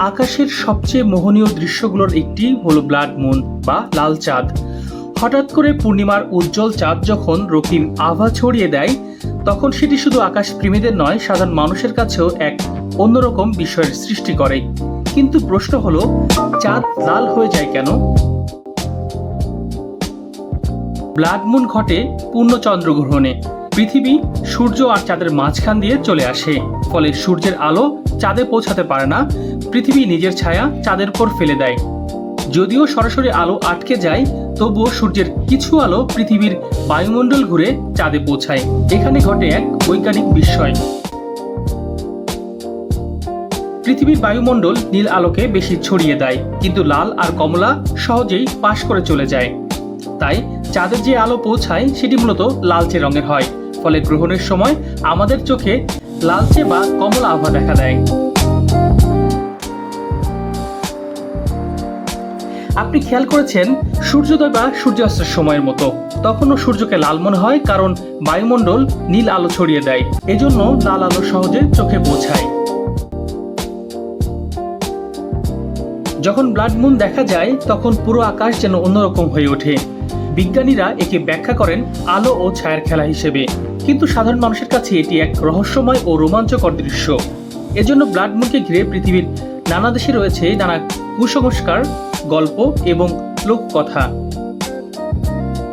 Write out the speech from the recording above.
আকাশের সবচেয়ে মোহনীয় দৃশ্যগুলোর একটি হলো ব্লাড মুন বা লাল চাঁদ। হঠাৎ করে পূর্ণিমার উজ্জ্বল চাঁদ যখন রক্তিম আভা ছড়িয়ে দেয়, তখন সেটি শুধু আকাশ প্রেমীদের নয়, সাধারণ মানুষের কাছেও এক অন্যরকম বিষয়ের সৃষ্টি করে। কিন্তু প্রশ্ন হলো, চাঁদ লাল হয়ে যায় কেন? ব্লাড মুন ঘটে পূর্ণ চন্দ্রগ্রহণে। পৃথিবী সূর্য আর চাঁদের মাঝখান দিয়ে চলে আসে। ফলে সূর্যের আলো চাঁদে পৌঁছাতে পারে না। পৃথিবী নিজের ছায়া চাঁদের উপর ফেলে দেয়। যদিও সরাসরি আলো আটকে যায়, তবুও সূর্যের কিছু আলো পৃথিবীর বায়ুমণ্ডল ঘুরে চাঁদে পৌঁছায়। এখানে ঘটে এক বৈজ্ঞানিক বিস্ময়। পৃথিবীর বায়ুমণ্ডল নীল আলোকে বেশি ছড়িয়ে দেয়, কিন্তু লাল আর কমলা সহজেই পাশ করে চলে যায়। তাই চাঁদের যে আলো পৌঁছায় সেটি মূলত লালচে রঙের হয়। ফলে গ্রহণের সময় আমাদের চোখে লালচে বা কমলা আভা দেখা দেয়। আপনি খেয়াল করেছেন সূর্যোদয় বা সূর্যাস্তের সময়ের মতো। তখনও সূর্যকে লাল মনে হয় কারণ বায়ুমণ্ডল নীল আলো ছড়িয়ে দেয়। এজন্য লাল আলো সহজে চোখে পৌঁছায়। যখন ব্লাড মুন দেখা যায়, তখন পুরো আকাশ যেন অন্যরকম হয়ে ওঠে। বিজ্ঞানীরা একে ব্যাখ্যা করেন আলো ও ছায়ার খেলা হিসেবে। কিন্তু সাধারণ মানুষের কাছে এটি এক রহস্যময় ও রোমাঞ্চকর দৃশ্য। এজন্য ব্লাড মুনকে ঘিরে পৃথিবীর নানা দেশে রয়েছে নানা কুসংস্কার, গল্প এবং লোককথা।